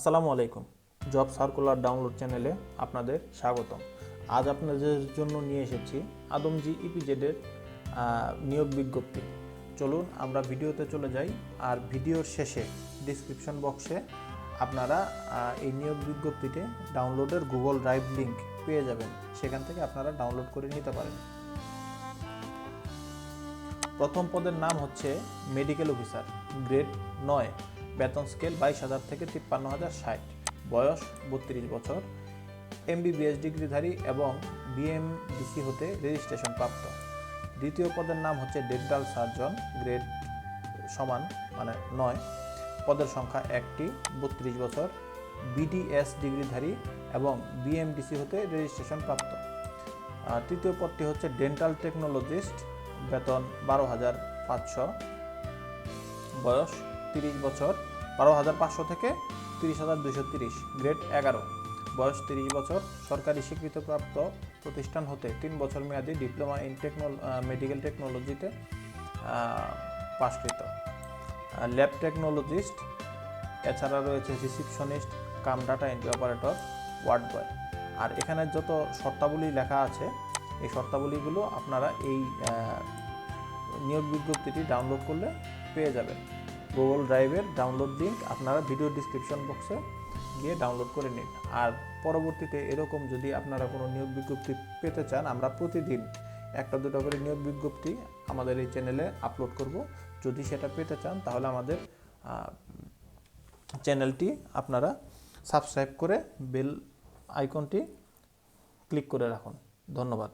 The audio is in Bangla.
আসসালামু আলাইকুম। জব সার্কুলার ডাউনলোড চ্যানেলে আপনাদের স্বাগতম। আজ আপনাদের জন্য নিয়ে এসেছি আদমজি ইপিজেডের আহ, নিয়োগ বিজ্ঞপ্তি। চলুন আমরা ভিডিওতে চলে যাই আর ভিডিওর শেষে ডিসক্রিপশন বক্সে আপনারা এই নিয়োগ বিজ্ঞপ্তিতে ডাউনলোডের গুগল ড্রাইভ লিংক পেয়ে যাবেন। সেখান থেকে আপনারা ডাউনলোড করে নিতে পারেন। প্রথম পদের নাম হচ্ছে মেডিকেল অফিসার গ্রেড নয়। বেতন স্কেল বাইশ হাজার থেকে তিপ্পান্ন হাজার ষাট। বয়স বত্রিশ বছর এমবিবিএস ডিগ্রিধারী এবং বিএমডিসি হতে রেজিস্ট্রেশন প্রাপ্ত। দ্বিতীয় পদের নাম হচ্ছে ডেন্টাল সার্জন গ্রেড সমান মানে নয়। পদের সংখ্যা একটি, বত্রিশ বছর বিডিএস ডিগ্রিধারী এবং বিএমডিসি হতে রেজিস্ট্রেশন প্রাপ্ত। তৃতীয় পদটি হচ্ছে ডেন্টাল টেকনোলজিস্ট বেতন বারো হাজার পাঁচশো। বয়স তিরিশ বছর, বারো হাজার পাঁচশো থেকে তিরিশ হাজার দুশো তিরিশ গ্রেড এগারো। বয়স তিরিশ বছর, সরকারি স্বীকৃতপ্রাপ্ত প্রতিষ্ঠান হতে তিন বছর মেয়াদী ডিপ্লোমা ইন টেকনোল মেডিকেল টেকনোলজিতে পাশকৃত। ল্যাব টেকনোলজিস্ট এছাড়া রয়েছে receptionist cum data entry operator ward boy আর এখানে যত শর্তাবলী লেখা আছে, এই শর্তাবলীগুলো আপনারা এই নিয়োগ বিজ্ঞপ্তিটি ডাউনলোড করলে পেয়ে যাবেন। গুগল ড্রাইভের ডাউনলোড লিঙ্ক আপনারা ভিডিও ডিসক্রিপশন বক্সে গিয়ে ডাউনলোড করে নিন। আর পরবর্তীতে এরকম যদি আপনারা কোনো নিয়োগ বিজ্ঞপ্তি পেতে চান, আমরা প্রতিদিন একটা দুটো করে নিয়োগ বিজ্ঞপ্তি আমাদের এই চ্যানেলে আপলোড করব। যদি সেটা পেতে চান, তাহলে আমাদের চ্যানেলটি আপনারা সাবস্ক্রাইব করে বেল আইকনটি ক্লিক করে রাখুন। ধন্যবাদ।